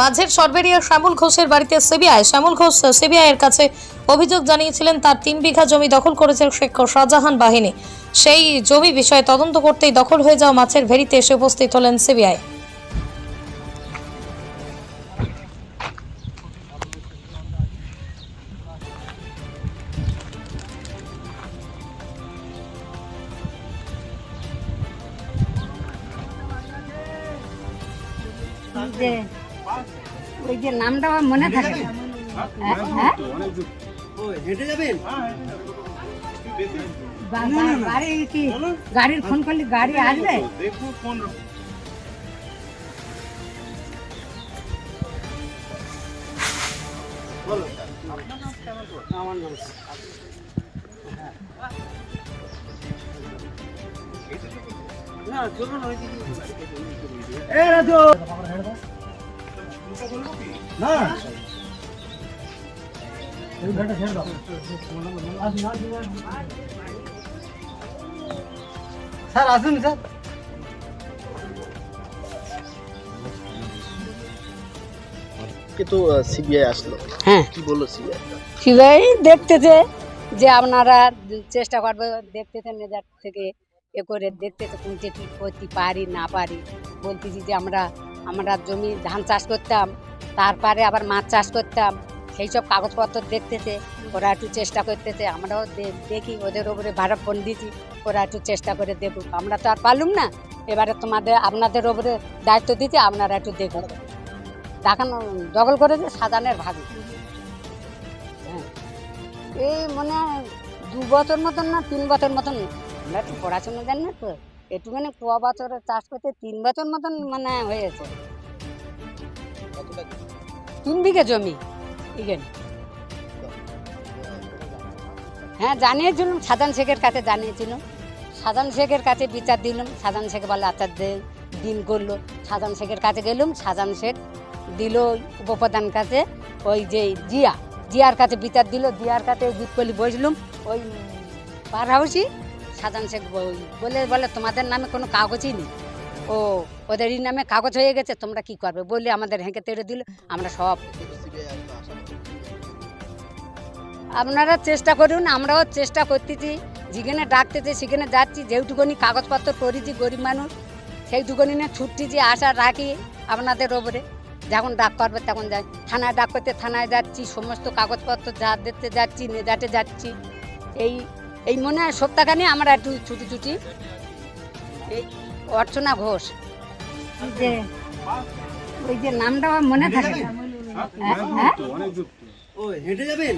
মাঝের সরবেরিয়ার শ্যামল ঘোষের বাড়িতে সিবিআই। শ্যামল ঘোষ সিবিআই এর কাছে অভিযোগ জানিয়েছিলেন, তার তিন বিঘা জমি দখল করেছে শেখ শাহজাহান বাহিনী। সেই জমি বিষয়ে তদন্ত করতেই দখল হয়ে যাওয়া মাছের ভেড়িতে এসে উপস্থিত হলেন সিবিআই। যে ওই যে নামটা আমার মনে থাকে না। হ্যাঁ, হ্যাঁ? হেঁটে যাবেন গাড়ি কি গাড়ির ফোন করলে গাড়ি আসবে আমার নাম না চলুন ওই দিকে এ রাজু না। স্যার আসুন স্যার। কিন্তু সিবিআই আসলো। হ্যাঁ। কি বলল সিবিআই সিবাই দেখতেছে যে আপনারা চেষ্টা করবে দেখতেছে মেজার থেকে এ করে দেখতেছে কোনটা কি করতে পারি না পারি। বলতেছি যে আমরা আমরা জমি, ধান চাষ করতাম, তারপরে আবার মাছ চাষ করতাম, সেই সব কাগজপত্র দেখতেছে, ওরা একটু চেষ্টা করতেছে, আমরাও দেখি ওদের ওপরে ভাড়া ফোন দিছি ওরা একটু চেষ্টা করে দেখুক। আমরা তো আর পারলুম না, এবারে তোমাদের, আপনাদের ওপরে দায়িত্ব দিতে আপনারা একটু দেখুন। দেখানো, দখল করেছে সাজানের ভাবি হ্যাঁ। এই মানে দু বছর মতন না, তিন বছর মতন, আমরা একটু পড়াশোনা জানি না তো। একটুখানি ক বছরের চাষ করতে তিন বছর মতন মানে হয়েছে। তিন বিঘে জমি এখানে হ্যাঁ জানিয়েছিলাম সাজান শেখের কাছে জানিয়েছিলাম সাজান শেখের কাছে বিচার দিলাম সাজান শেখ বলে আচার দে- দিন করল। সাজান শেখের কাছে গেলাম সাজান শেখ দিল উপপ্রধান কাছে ওই যে জিয়া। জিয়ার কাছে বিচার দিল জিয়ার কাছে গুটকলি বসলুম ওই পার হাউসই সাজান শেখ বলে বলে তোমাদের নামে কোনো কাগজই নেই। ও, ওদেরই নামে কাগজ হয়ে গেছে, তোমরা কি করবে? বলে আমাদের হেঁকে তেড়ে দিল। আমরা সব। আপনারা চেষ্টা করুন, আমরাও চেষ্টা করতেছি। যেখানে ডাকতেছি, সেখানে যাচ্ছি। যেটুকুনি কাগজপত্র করেছি গরিব মানুষ, সেইটুকুনি নিয়ে ছুটতেছি, আশা রাখি আপনাদের ওপরে। যখন ডাক করবে, তখন যাই। থানায় ডাক করতে থানায় যাচ্ছি, সমস্ত কাগজপত্র যা দেখতে যাচ্ছি নেজাটে যাচ্ছি। এই এই মনে হয় সপ্তাহখানি আমরা একটু ছুটি ছুটি। এই অর্চনা ঘোষ। যে ওই যে নামটা আমার মনে থাকে না। হ্যাঁ, হ্যাঁ? ও হেঁটে যাবেন?